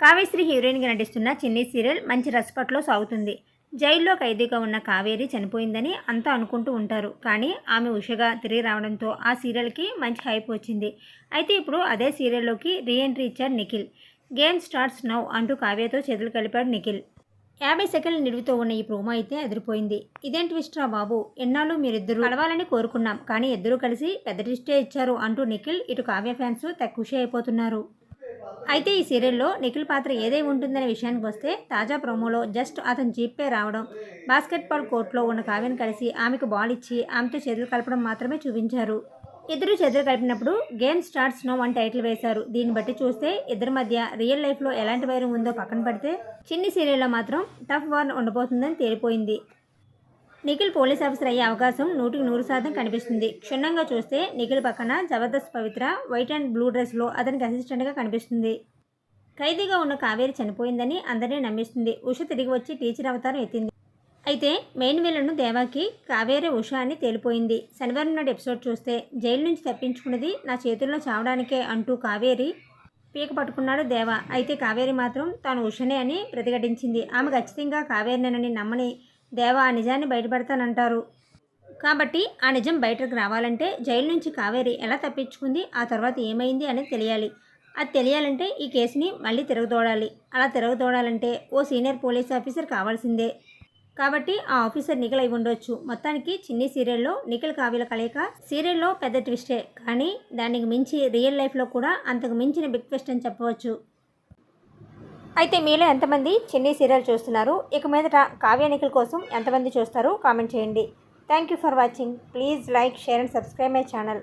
కావేశ్రీ హీరోయిన్గా నటిస్తున్న చిన్ని సీరియల్ మంచి రసపట్లో సాగుతుంది. జైల్లో ఖైదీగా ఉన్న కావేరి చనిపోయిందని అంతా అనుకుంటూ ఉంటారు. కానీ ఆమె ఉషగా తిరిగి రావడంతో ఆ సీరియల్కి మంచి హైప్ వచ్చింది. అయితే ఇప్పుడు అదే సీరియల్లోకి రీఎంట్రీ ఇచ్చారు నిఖిల్. గేమ్ స్టార్ట్స్ నౌ అంటూ కావ్యతో చేతులు కలిపాడు నిఖిల్. యాభై సెకండ్ల నిడివితో ఉన్న ఈ ప్రోమో అయితే అదిరిపోయింది. ఇదేం ట్విస్ట్రా బాబు? ఎన్నాళ్ళు మీరిద్దరు కలవాలని కోరుకున్నాం. కానీ ఇద్దరూ కలిసి పెద్ద ట్విస్టే ఇచ్చారు అంటూ నిఖిల్ ఇటు కావ్య ఫ్యాన్స్ తెగ ఖుషి అయిపోతున్నారు. అయితే ఈ సీరియల్లో నిఖిల్ పాత్ర ఏదై ఉంటుందనే విషయానికి వస్తే తాజా ప్రోమోలో జస్ట్ అతను జీప్పే రావడం బాస్కెట్బాల్ కోర్టులో ఉన్న కావ్యను కలిసి ఆమెకు బాల్ ఇచ్చి ఆమెతో చేతులు కలపడం మాత్రమే చూపించారు. ఇద్దరు చేతులు కలిపినప్పుడు గేమ్ స్టార్ట్స్ నో అని టైటిల్ వేశారు. దీన్ని బట్టి చూస్తే ఇద్దరి మధ్య రియల్ లైఫ్లో ఎలాంటి వైరం ఉందో పక్కన పడితే చిన్ని సీరియల్లో మాత్రం టఫ్ వార్ ఉండబోతుందని తేలిపోయింది. నిఖిల్ పోలీస్ ఆఫీసర్ అయ్యే అవకాశం నూటికి నూరు శాతం కనిపిస్తుంది. క్షుణ్ణంగా చూస్తే నిఖిల్ పక్కన Jabardasth Pavitra white and blue డ్రెస్లో అతనికి అసిస్టెంట్గా కనిపిస్తుంది. ఖైదీగా ఉన్న కావేరి చనిపోయిందని అందరినీ నమ్మిస్తుంది. ఉష తిరిగి వచ్చి టీచర్ అవతారం ఎత్తింది. అయితే మెయిన్ విలను దేవాకి కావేరి ఉష అని తేలిపోయింది. శనివారం నాడు ఎపిసోడ్ చూస్తే జైలు నుంచి తప్పించుకున్నది నా చేతుల్లో చావడానికే అంటూ కావేరి పీక పట్టుకున్నాడు దేవ. అయితే కావేరి మాత్రం తాను ఉషనే అని ప్రతిఘటించింది. ఆమె ఖచ్చితంగా కావేరినేనని నమ్మని దేవ ఆ నిజాన్ని బయటపెడతానంటారు. కాబట్టి ఆ నిజం బయటకు రావాలంటే జైలు నుంచి కావేరి ఎలా తప్పించుకుంది ఆ తర్వాత ఏమైంది అనేది తెలియాలి. అది తెలియాలంటే ఈ కేసుని మళ్ళీ తిరగదోడాలి. అలా తిరగదోడాలంటే ఓ సీనియర్ పోలీస్ ఆఫీసర్ కావాల్సిందే. కాబట్టి ఆ ఆఫీసర్ నిఖిల్ అయి ఉండొచ్చు. మొత్తానికి చిన్ని సీరియల్లో నిఖిల్ కావ్యల కలయిక సీరియల్లో పెద్ద ట్విస్టే. కానీ దానికి మించి రియల్ లైఫ్లో కూడా అంతకు మించిన బిగ్ ట్విస్ట్ అని చెప్పవచ్చు. అయితే మీలో ఎంతమంది చెన్నై సీరియల్ చూస్తున్నారు? ఇక మీదట కావ్య నిఖిల్ కోసం ఎంతమంది చూస్తారు? కామెంట్ చేయండి. Thank you for watching please like share and subscribe my channel